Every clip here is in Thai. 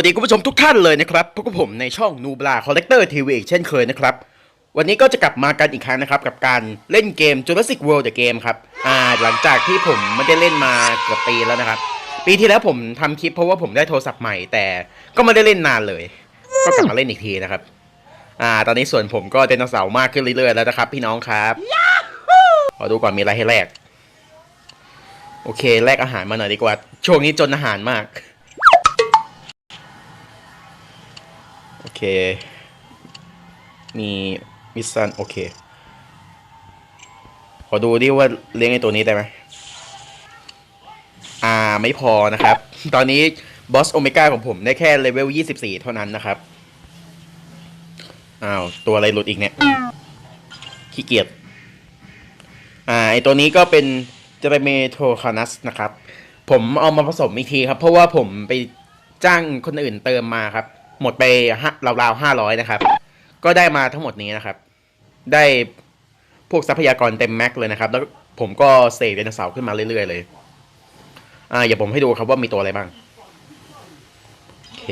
วัสดีคุณผู้ชมทุกท่านเลยนะครับพบกับผมในช่องนูบลาคอลเลกเตอร์ทีวีอีกเช่นเคยนะครับ วันนี้ก็จะกลับมากันอีกครั้งนะครับ กับการเล่นเกม Jurassic World The Game ครับ อ่า หลังจากที่ผมไม่ได้เล่นมาเกือบปีแล้วนะครับ ปีที่แล้วผมทำคลิปเพราะว่าผมได้โทรศัพท์ใหม่แต่ก็ไม่ได้เล่นนานเลย ก็กลับมาเล่นอีกทีนะครับ อ่า ตอนนี้ส่วนผมก็ไดโนเสาร์มากขึ้นเรื่อยๆแล้วนะครับ พี่น้องครับขอดูก่อนมีอะไรให้แลกโอเคแลกอาหารมาหน่อยดีกว่า ช่วงนี้จนอาหารมาก เค มีมิสซันโอเค ขอดูดิว่าเลี้ยงไอ้ตัวนี้ได้ไหมอ่าไม่พอนะครับ ตอนนี้บอสโอเมก้าของผมได้แค่เลเวล 24 เท่านั้นนะครับ อ้าว ตัวอะไรหลุดอีกเนี่ย ขี้เกียจ อ่า ไอตัวนี้ก็เป็นเจเรเมโทคานัสนะครับ ผมเอามาผสมอีกทีครับ เพราะว่าผมไปจ้างคนอื่นเติมมาครับ หมดไปราวๆห้าร้อยนะครับ ก็ได้มาทั้งหมดนี้นะครับ ได้พวกทรัพยากรเต็มแม็กเลยนะครับ แล้วผมก็เสกไดโนเสาร์ขึ้นมาเรื่อยๆเลยอ่าอย่าผมให้ดูครับว่ามีตัวอะไรบ้างโอเค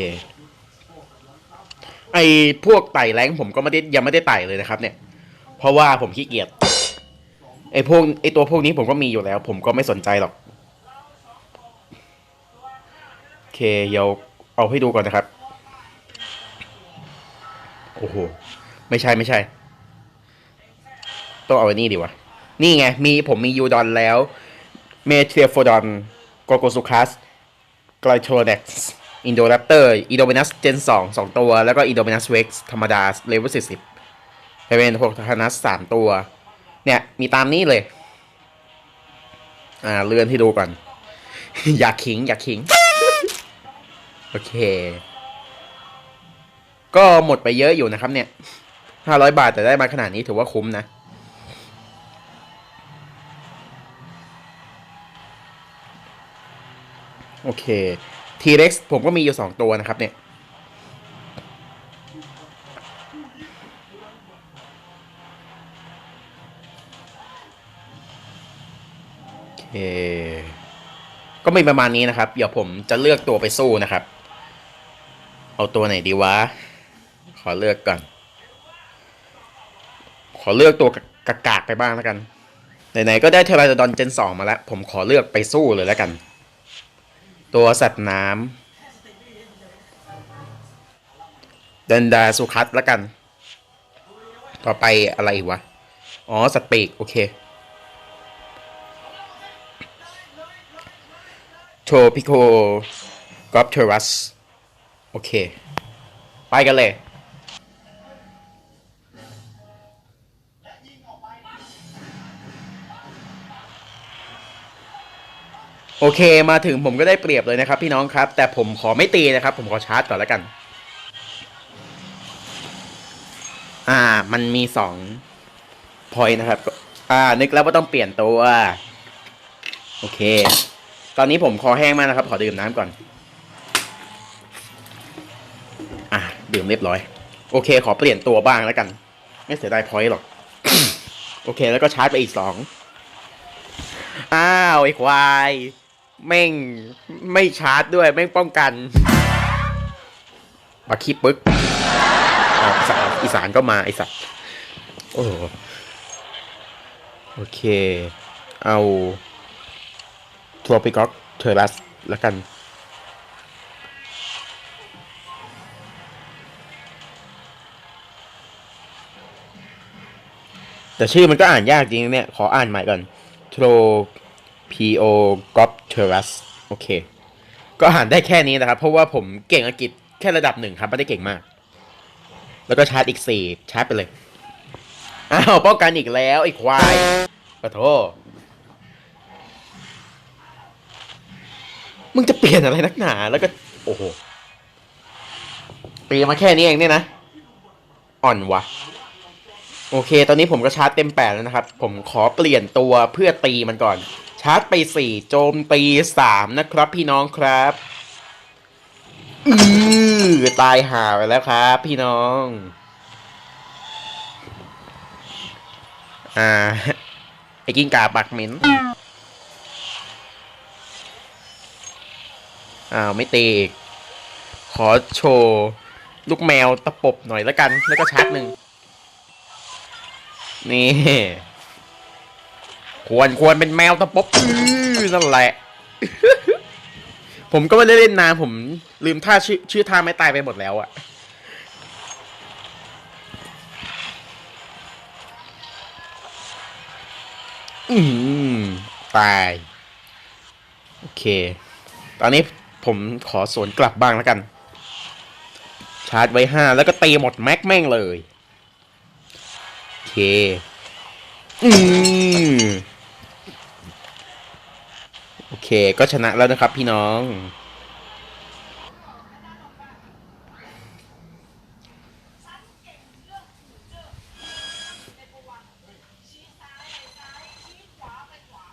ไอพวกไต่แรงผมก็ไม่ได้ยังไม่ได้ไต่เลยนะครับเนี่ย เพราะว่าผมขี้เกียจไอพวกไอตัวพวกนี้ผมก็มีอยู่แล้ว ผมก็ไม่สนใจหรอกโอเคเดี๋ยวเอาให้ดูก่อนนะครับ โอ้โห ไม่ใช่ไม่ใช่ ต้องเอาไอ้นี่ดีวะ นี่ไง มีผมมียูดอนแล้ว เมเทรียโฟดอนโกโกสุคัสไกลโทรเด็กซ์อินโดแรปเตอร์อีโดเบนัสเจนสองสองตัว แล้วก็อีโดเบนัสเว็กซ์ธรรมดาเลเวลสี่สิบเป็นพวกทานัสสามตัว เนี่ย มีตามนี้เลย อ่า เลื่อนให้ดูก่อน อยากขิง อยากขิง โอเค ก็หมดไปเยอะอยู่นะครับเนี่ยห้าร้อยบาทแต่ได้มาขนาดนี้ถือว่าคุ้มนะ โอเค T-Rex ผมก็มีอยู่สองตัวนะครับเนี่ยโอก็มีประมาณนี้นะครับ เดี๋ยวผมจะเลือกตัวไปสู้นะครับ เอาตัวไหนดีวะ อเลือกก่อน ขอเลือกตัวกากากไปบ้างแล้วกัน ไหนๆก็ได้เทราดดอนเจนสองมาแล้ว ผมขอเลือกไปสู้เลยแล้วกัน ตัวสัตว์น้ำเดนดาสุคัตแล้วกัน ต่อไปอะไรอีกวะ อ๋อ สัตว์ปีก โอเคโทพิโคกอปเทรัส โอเค ไปกันเลย โอเคมาถึงผมก็ได้เปรียบเลยนะครับพี่น้องครับ แต่ผมขอไม่ตีนะครับ ผมขอชาร์จก่อนแล้วกัน อ่า มันมีสองพอยนะครับ อ่า นึกแล้วว่าต้องเปลี่ยนตัว โอเค ตอนนี้ผมคอแห้งมากนะครับ ขอดื่มน้ำก่อน อะดื่มเรียบร้อย โอเค ขอเปลี่ยนตัวบ้างแล้วกัน ไม่เสียดายพอยหรอก โอเค แล้วก็ชาร์จไปอีกสองอ้าวไอ้ควาย แม่งไม่ชาร์จด้วย แม่งป้องกันมาคีปึกออกสารอีสานก็มาไอสัตว์โอ้โอเค เอาทรปิกอกเทอร์ัสแล้วกัน แต่ชื่อมันก็อ่านยากจริงเนี่ย ขออ่านใหม่ก่อน t r o p o g o p t e r u s โอเค ก็อ่านได้แค่นี้นะครับ เพราะว่าผมเก่งอังกฤษแค่ระดับหนึ่งครับไม่ได้เก่งมาก แล้วก็ชาร์จอีกสี่ชาร์จไปเลย อ้าวป้องกันอีกแล้วไอ้ควายขอโทษมึงจะเปลี่ยนอะไรนักหนาแล้วก็ โอ้โหตีมาแค่นี้เองเนี่ยนะ อ่อนวะโอเค ตอนนี้ผมก็ชาร์จเต็มแปดแล้วนะครับ ผมขอเปลี่ยนตัวเพื่อตีมันก่อน ชาร์จไปสี่โจมตีสามนะครับพี่น้องครับอือตายห่าไปแล้วครับพี่น้อง อ่า ไอ้กิ้งก่าปักเหม็นอ้าวไม่ตีอีก ขอโชว์ ลูกแมวตะปบหน่อยแล้วกัน แล้วก็ชาร์จหนึ่งนี่ ควรควรเป็นแมวตะปบอื้อนั่นแหละ ผมก็ไม่ได้เล่นนานผมลืมท่าชื่อชื่อท่าไม่ตายไปหมดแล้วอะอืมตาย โอเค ตอนนี้ผมขอสวนกลับบ้างแล้วกัน ชาร์จไว้ห้าแล้วก็ตีหมดแม็กแม่งเลย โอเค อืม โอเค ก็ชนะแล้วนะครับพี่น้อง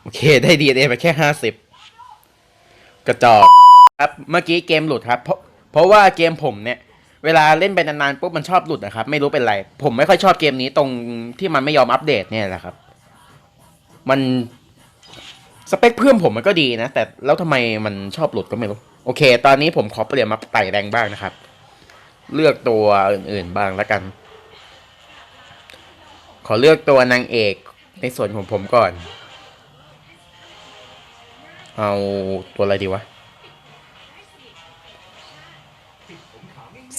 โอเค ได้ดีเอไปแค่ห้าสิบกระจอกครับ เมื่อกี้เกมหลุดครับ เพราะเพราะว่าเกมผมเนี่ย เวลาเล่นไปนานๆปุ๊บมันชอบหลุดนะครับ ไม่รู้เป็นไร ผมไม่ค่อยชอบเกมนี้ตรงที่มันไม่ยอมอัปเดตเนี่ยแหละครับ มัน สเปคเพื่อนผมมันก็ดีนะ แต่แล้วทำไมมันชอบหลุดก็ไม่รู้ โอเค ตอนนี้ผมขอเปลี่ยนมาไต่แรงบ้างนะครับ เลือกตัวอื่นๆบ้างแล้วกัน ขอเลือกตัวนางเอกในส่วนของผมก่อน เอาตัวอะไรดีวะ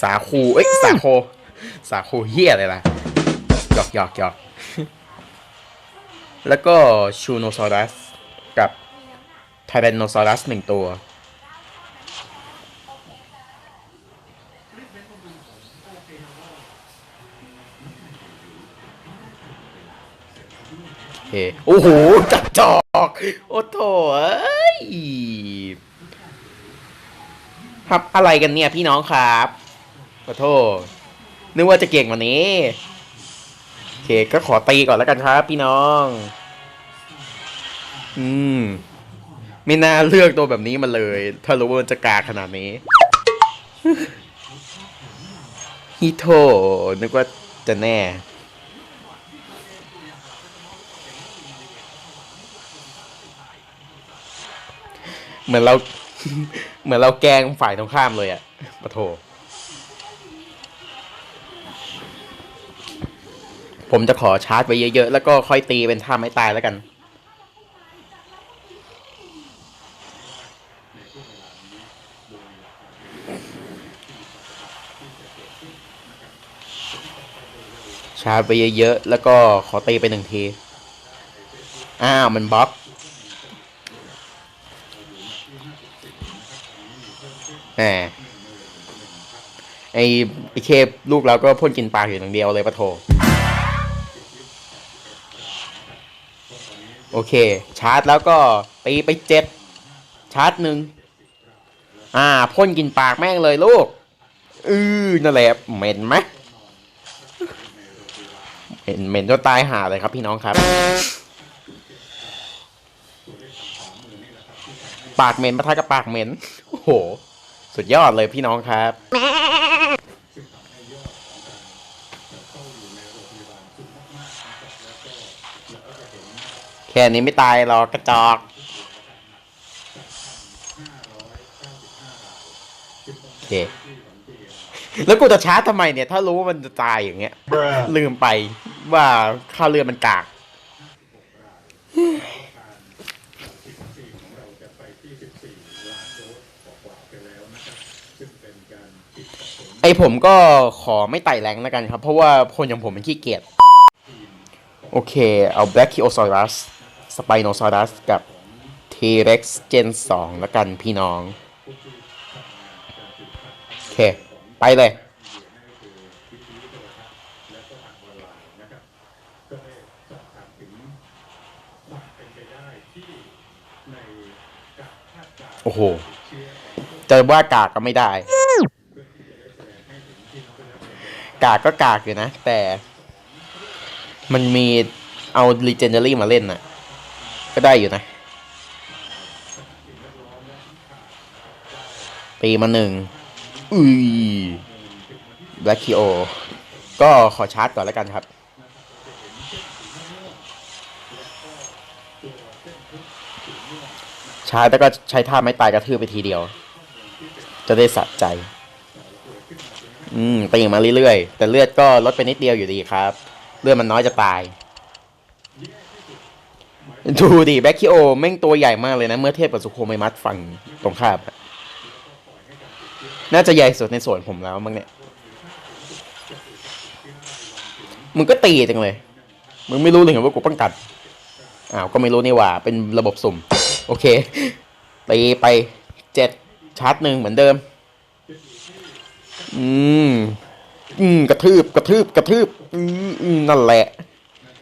สาคู เอ้ย สาโค สาคูเฮียอะไรล่ะหยอกหยอกหยอก แล้วก็ชูโนซอรัส กับไทแรนโนซอรัสหนึ่งตัว โอเค โอ้โห จัดจอก โอ้โถเอ้ยทำอะไรกันเนี่ยพี่น้องครับขอโทษ นึกว่าจะเก่งกว่านี้ โอเค ก็ขอตีก่อนแล้วกันครับพี่น้อง อืม ไม่น่าเลือกตัวแบบนี้มาเลย ถ้ารู้ว่ามันจะกาขนาดนี้ ฮิโตนึกว่าจะแน่ เหมือนเรา เหมือนเราแกงฝ่ายตรงข้ามเลยอะปะโถผมจะขอชาร์จไว้เยอะๆ แล้วก็ค่อยตีเป็นท่าไม่ตายแล้วกันาร์จไปเยอะๆ แล้วก็ขอตีไปหนึ่งที อ้าว มันบล็อก แหมไอไอเคปลูกเราก็พ่นกินปลาอยู่อย่างเดียวเลยปะโถ โอเค ชาร์จแล้วก็ตีไปเจ็ดชาร์จหนึ่งอ่าพ่นกินปากแม่งเลยลูก อือนั่นแหละเหม็นไหม เหม็นเหม็นจนตายหาเลยครับพี่น้องครับ ปากเหม็นปะทะกับปากเหม็นโอ้โห สุดยอดเลยพี่น้องครับแค่นี้ไม่ตายหรอกกระจอกโอเคแล้วกูจะชาร์จทำไมเนี่ย ถ้ารู้ว่ามันจะตายอย่างเงี้ย ลืมไป ว่าค่าเรือมันกากไอผมก็ขอไม่ไต่แรงแล้วกันครับ เพราะว่าคนอย่างผมมันขี้เกียจโอเค เอา Black k i o s a u r u s Spinosaurus กับ T-Rex Gen 2 แล้วกันพี่น้อง โอเค ไปเลย โอ้โหเจอว่ากากก็ไม่ได้ กากก็กากอยู่นะ แต่ มันมีเอา Legendary มาเล่นน่ะ ก็ได้อยู่นะ ตีมาหนึ่งอุ้ย Black Kio ก็ขอชาร์จก่อนแล้วกันครับ ชาร์จแล้วก็ใช้ท่าไม่ตายกระทืบไปทีเดียว จะได้สะใจ อืมตีมาเรื่อยๆ แต่เลือดก็ลดไปนิดเดียวอยู่ดีครับ เลือดมันน้อยจะตาย ดูดิแบ็คคิโอแม่งตัวใหญ่มากเลยนะ เมื่อเทียบกับสุโคไมมัสฝั่งตรงข้ามน่าจะใหญ่สุดในส่วนผมแล้วมั้งเนี่ยมึงก็ตีจังเลย มึงไม่รู้เลยเหรอว่ากูป้องกันอ้าว ก็ไม่รู้นี่หว่า เป็นระบบสุ่ม โอเคตีไปเจ็ดชาร์จหนึ่งเหมือนเดิม อืม อืม กระทืบ กระทืบ กระทืบ อืมนั่นแหละ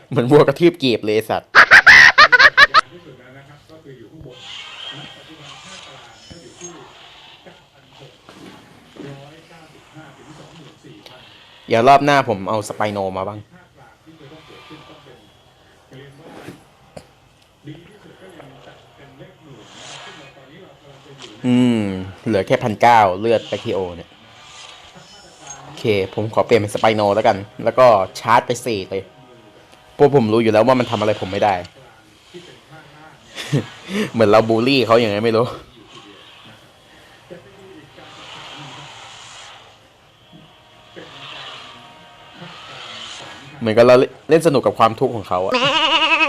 เหมือนวัวกระทืบเกีบเลยสัตว์เดี๋ยวรอบหน้าผมเอาสไปโนมาบ้าง อืม เหลือแค่พันเก้าเลือดไปทีโอเนี่ย โอเค ผมขอเปลี่ยนเป็นสไปโนแล้วกัน แล้วก็ชาร์จไปสี่เลยพราะผมรู้อยู่แล้วว่ามันทำอะไรผมไม่ได้ เหมือนเราบูลลี่เขาอย่างไงไม่รู้เหมือนกับเราเล่นสนุกกับความทุกข์ของเขาอะ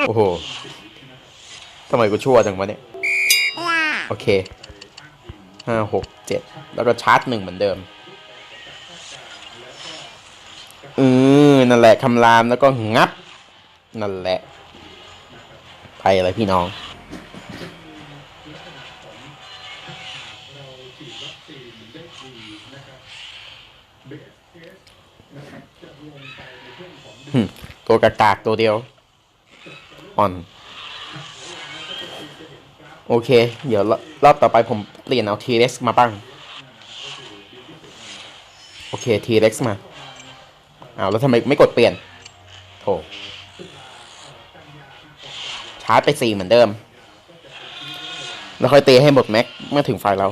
โอ้โหทำไมกูชั่วจังวะเนี่ย โอเค ห้าหกเจ็ดแล้วก็ชาร์จหนึ่งเหมือนเดิมอือนั่นแหละคำรามแล้วก็งับ นั่นแหละ ไปอะไรพี่น้อง ตัวกากากๆตัวเดียว อ่อน โอเค เดี๋ยวรอบต่อไปผมเปลี่ยนเอาทีเร็กมาบ้าง โอเคทีเร็กมาอ้าวแล้วทำไมไม่กดเปลี่ยนโถชาร์จไปสี่เหมือนเดิม แล้วค่อยตีให้หมดแม็กเมื่อถึงไฟเรา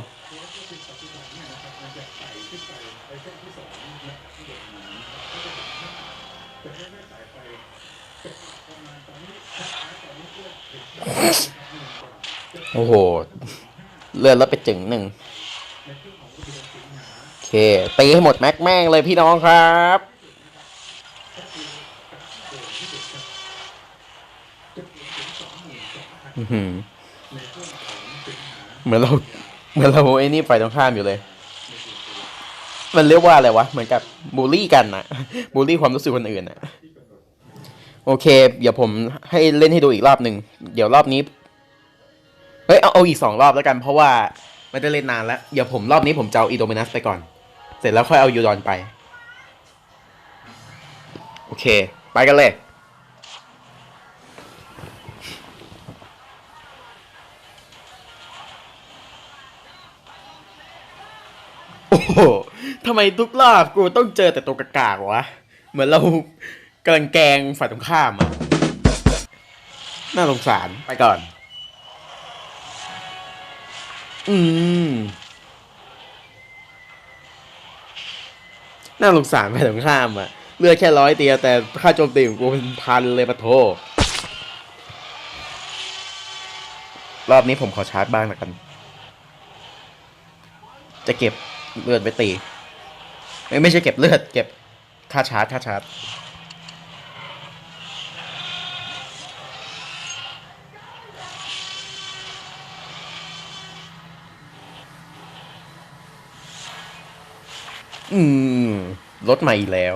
โอ้โห เลื่อนแล้วไปจึงหนึ่งโอเคตีให้หมดแม็กแม่งเลยพี่น้องครับเหมือนเราเหมือนเราไอ้นี่ไฟตรงข้ามอยู่เลย มันเรียกว่าอะไรวะ เหมือนกับบูลลี่กันนะบูลลี่ความรู้สึกคนอื่นนะโอเค เดี๋ยวผมให้เล่นให้ดูอีกรอบหนึ่ง เดี๋ยวรอบนี้ เฮ้ยเอาเอาอีกสองรอบแล้วกันเพราะว่าไม่ได้เล่นนานแล้ว เดี๋ยวผมรอบนี้ผมจะเอาอีโดมินัสไปก่อน เสร็จแล้วค่อยเอายูดอนไป โอเค ไปกันเลยโอ้โหทำไมทุกรอบกูต้องเจอแต่ตัวกากากวะ เหมือนเรากำลังแกงฝ่ายตรงข้ามอะน่าสงสารไปก่อน อืม น่าสงสารฝ่ายตรงข้ามอะเลือดแค่ร้อยเตียแต่ค่าโจมตีของกูเป็นพันเลยปะโท รอบนี้ผมขอชาร์จบ้างแล้วกัน จะเก็บเลือดไปตี ไม่ไม่ใช่เก็บเลือด เก็บค่าชาร์จค่าชาร์จ อืมลดมาอีกแล้ว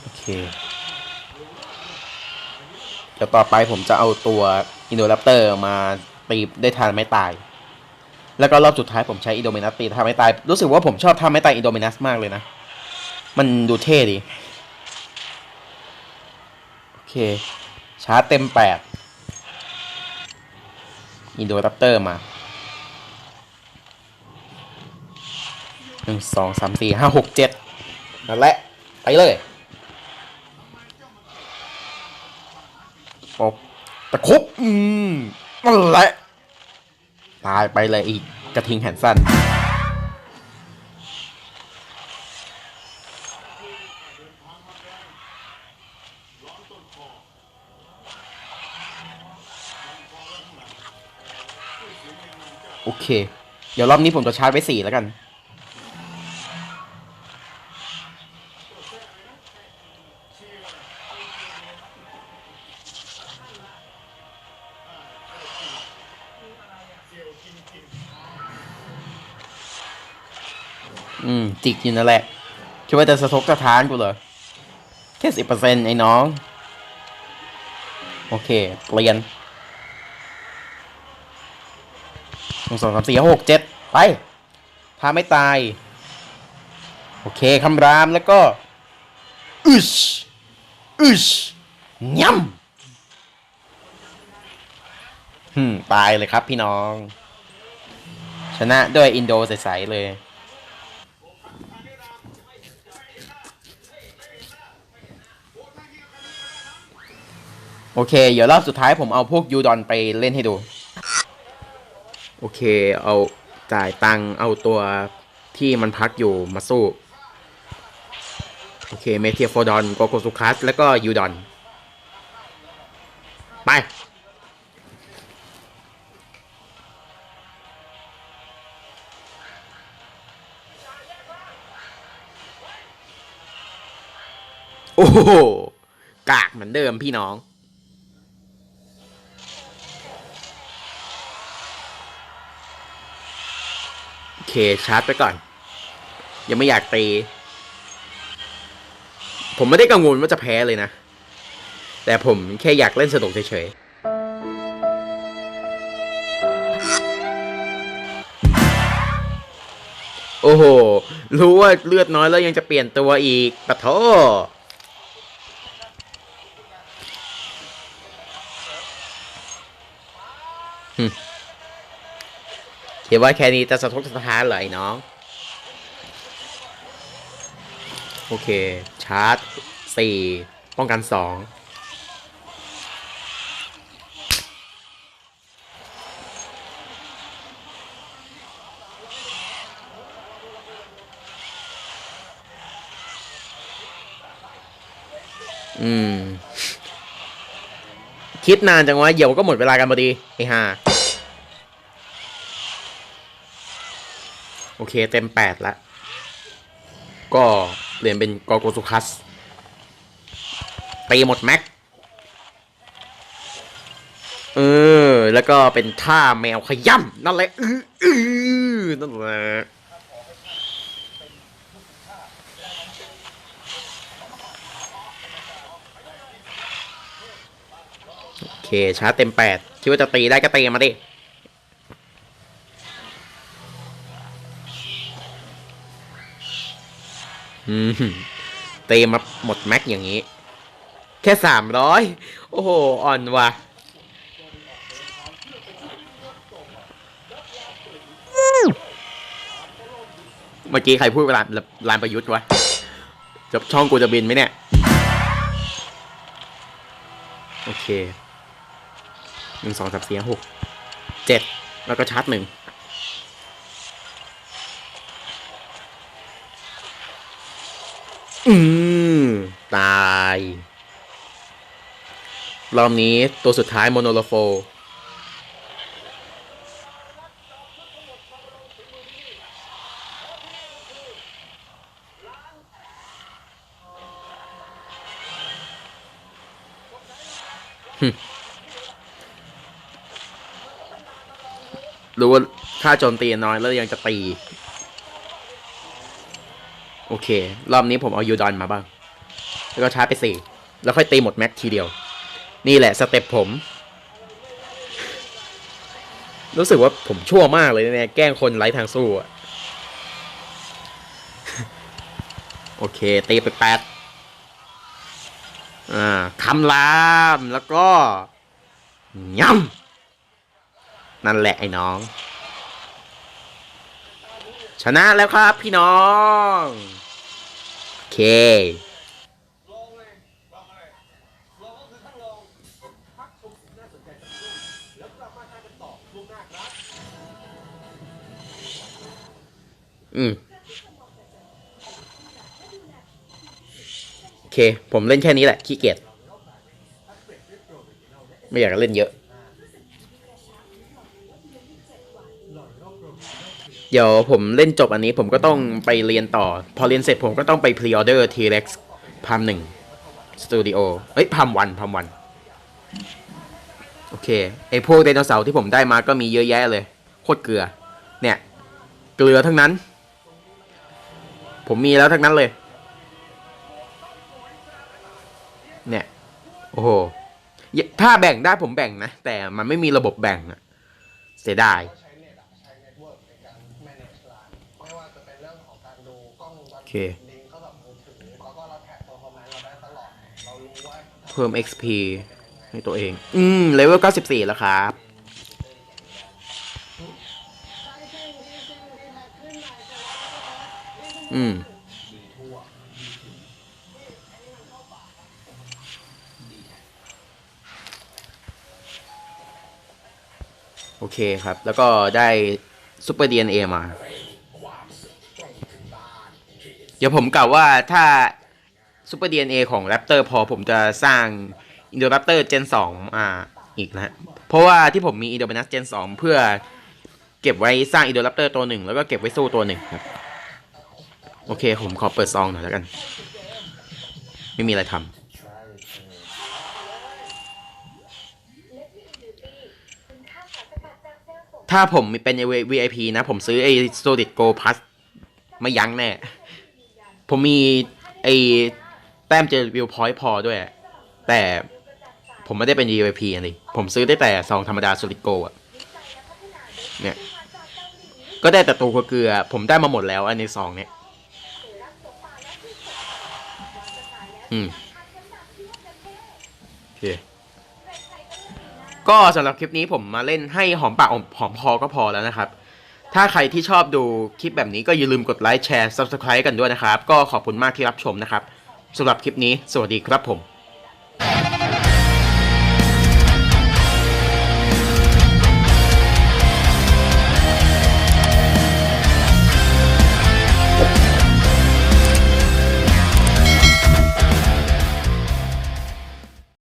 โอเค เดี๋ยวต่อไปผมจะเอาตัวอินโดแรปเตอร์มาตีได้ทานไม่ตาย แล้วก็รอบสุดท้ายผมใช้อินโดมินัสตีทำไม่ตาย รู้สึกว่าผมชอบทำไม่ตายอินโดมินัสมากเลยนะ มันดูเท่ดี โอเค ชาร์จเต็มแปดอินโดแรปเตอร์มา หนึ่งสองสามสี่ห้าหกเจ็ดนั่นแหละ ไปเลยปบตะคุบอืมนั่นแหละ ตายไปเลยอีกกระทิงแขนสั้นโอเค เดี๋ยวรอบนี้ผมจะชาร์จไว้สี่แล้วกัน จิกอยู่นั่นแหละ คิดว่าจะสะทกสะท้านกูเหรอ แค่สิบเปอร์เซ็นต์ไอ้น้อง โอเค เปลี่ยนหนึ่งสองสามสี่หกเจ็ดไป ถ้าไม่ตาย โอเคคำรามแล้วก็อึชอึชย่ำหืมตายเลยครับพี่น้อง ชนะด้วยอินโดใสๆเลย โอเค เดี๋ยวรอบสุดท้ายผมเอาพวกยูดอนไปเล่นให้ดู โอเค เอาจ่ายตังค์เอาตัวที่มันพักอยู่มาสู้ โอเค เมเทียโฟดอนโกโกสุคัส แล้วก็ยูดอน ไป โอ้โห กากเหมือนเดิมพี่น้อง เคชาร์จไปก่อน ยังไม่อยากตี ผมไม่ได้กังวลว่าจะแพ้เลยนะ แต่ผมแค่อยากเล่นสนุกเฉยๆ โอ้โห รู้ว่าเลือดน้อยแล้วยังจะเปลี่ยนตัวอีกปะโถหึคิดว่าแค่นี้จะสะทกสะท้านเหรอไอ้น้อง โอเค ชาร์จสี่ป้องกันสองอืม คิดนานจังวะเดี๋ยวก็หมดเวลากันพอดีไอ้ห่า โอเคเต็มแปดละ ก็เปลี่ยนเป็นกอโกสุคัสตีหมดแม็ก เออ แล้วก็เป็นท่าแมวขย่ำนั่นแหละอืออือนั่นแหละโอเคชาเต็มแปดคิดว่าจะตีได้ก็ตีมาดิ อืมเตะมาหมดแม็กอย่างนี้ แค่สามร้อยโอ้โห อ่อนว่ะเมื่อกี้ใครพูดเวลาลานประยุทธ์วะจะช่องกูจะบินไหมเนี่ย โอเคหนึ่งสองสามสี่ห้าหกเจ็ดแล้วก็ชาร์จหนึ่ง อืม ตาย รอบนี้ตัวสุดท้ายโมโนโลโฟ รู้ว่าค่าโจมตีน้อยแล้วยังจะตี โอเค รอบนี้ผมเอายูดอนมาบ้าง แล้วก็ชาร์จไปสี่ แล้วค่อยตีหมดแม็กทีเดียว นี่แหละสเต็ปผม รู้สึกว่าผมชั่วมากเลยเนี่ยแกล้งคนไร้ทางสู้อะโอเค ตีไปแปดอ่าคำรามแล้วก็ย่ำนั่นแหละไอ้น้อง ชนะแล้วครับพี่น้อง โอเคอืมโอเค ผมเล่นแค่นี้แหละขี้เกียจไม่อยากเล่นเยอะ เดี๋ยวผมเล่นจบอันนี้ผมก็ต้องไปเรียนต่อ พอเรียนเสร็จผมก็ต้องไปพรีออเดอร์ T-Rex พัมหนึ่งสตูดิโอเฮ้ยพัมวันพัมวันโอเคไอพวกไดโนเสาร์ที่ผมได้มาก็มีเยอะแยะเลย โคตรเกลือ เนี่ย เกลือทั้งนั้น ผมมีแล้วทั้งนั้นเลย เนี่ย โอ้โห ถ้าแบ่งได้ผมแบ่งนะ แต่มันไม่มีระบบแบ่งอะเสียดาย เพิ่ม XP ให้ตัวเอง อืม เลเวล 94 แล้วครับ อืม โอเคครับ แล้วก็ได้ซุปเปอร์ DNA มา ดี๋ยวผมกล่าวว่าถ้าซูเปอร์ DNA ของ Raptor พอผมจะสร้าง Indoraptor Gen 2มาอีกนะเพราะว่าที่ผมมี Indominus Gen 2เพื่อเก็บไว้สร้าง Indoraptor ตัวหนึ่งแล้วก็เก็บไว้สู้ตัวหนึ่งครับโอเค ผมขอเปิดซองหน่อยแล้วกัน ไม่มีอะไรทำถ้าผมเป็น VIP นะ ผมซื้อไอ้ Solid go Plus ไม่ยั้งแน่ ผมมีไอแต้มเจอวิวพอยต์พอด้วย แต่ผมไม่ได้เป็น VIP อันนี้ผมซื้อได้แต่ซองธรรมดา Solid Gold อะเนี่ยก็ได้แต่ตัวเกลือ ผมได้มาหมดแล้ว อันในซองเนี่ย อืมโอเคก็สำหรับคลิปนี้ผมมาเล่นให้หอมปากหอมคอก็พอแล้วนะครับ ถ้าใครที่ชอบดูคลิปแบบนี้ก็อย่าลืมกดไลค์แชร์ Subscribe กันด้วยนะครับ ก็ขอบคุณมากที่รับชมนะครับสำหรับคลิปนี้ สวัสดีครับผม